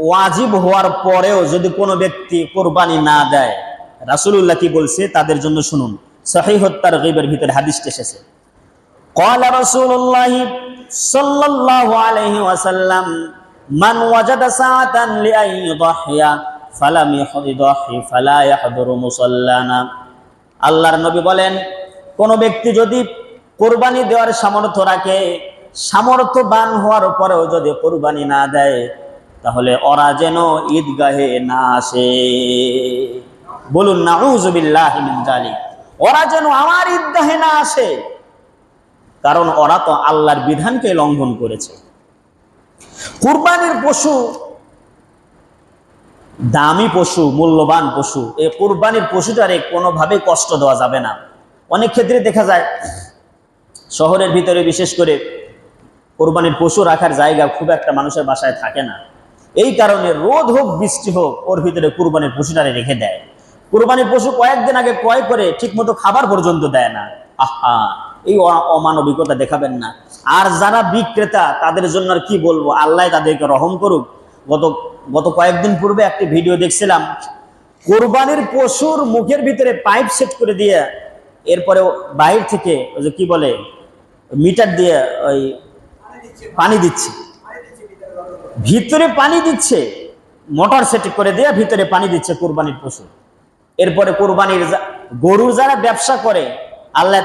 ওয়াজিব হওয়ার পরেও যদি কোনো ব্যক্তি কোরবানি না দেয় রাসূলুল্লাহ কি বলছে তাদের জন্য শুনুন সহিহ তারগীবের ভিতরে হাদিসটা এসেছে قال رسول الله صلى الله عليه وسلم من وجد ساعة لأن يضحي فلم يضحي فلا يحضر مصلانا আল্লাহর নবী বলেন কোন ব্যক্তি যদি কোরবানি দেওয়ার সামর্থ্য রাখে সামর্থ্যবান হওয়ার পরেও যদি কোরবানি না দেয় তাহলে ওরা যেন ঈদগাহে না আসে। বলুন না মিন ওরা যেন আমার ঈদগাহে না আসে। কারণ ওরা তো আল্লাহর বিধানকে লঙ্ঘন করেছে। কুরবানির পশু, দামি পশু, মূল্যবান পশু এই কুরবানির পশুটারে কোনোভাবে কষ্ট দেওয়া যাবে না। অনেক ক্ষেত্রে দেখা যায়, শহরের ভিতরে বিশেষ করে কোরবানির পশু রাখার জায়গা খুব একটা মানুষের বাসায় থাকে না। এই কারণে রোদ হোক, বৃষ্টি হোক, ওর ভিতরে কুরবানির পশুটারে রেখে দেয়। কুরবানির পশু কয়েকদিন আগে ক্রয় করে ঠিকমতো খাবার পর্যন্ত দেয় না। আহা, এই অমানবিকতা দেখাবেন না। আর যারা বিক্রেতা, তাদের জন্য আর কি বলব? আল্লাহ তাদেরকে রহম করুক। গত গত কয়েকদিন পূর্বে একটি ভিডিও দেখছিলাম। কোরবানির পশুর মুখের ভিতরে পাইপ সেট করে দিয়ে, এরপরে বাইরে থেকে ওই যে কি বলে, মিটার দিয়ে ওই পানি দিচ্ছে। ভিতরে পানি দিচ্ছে, মোটর সেটি করে দিয়ে ভিতরে পানি দিচ্ছে কোরবানির পশু। এরপরে কোরবানির গরু গরুর যারা ব্যবসা করে, আল্লাহ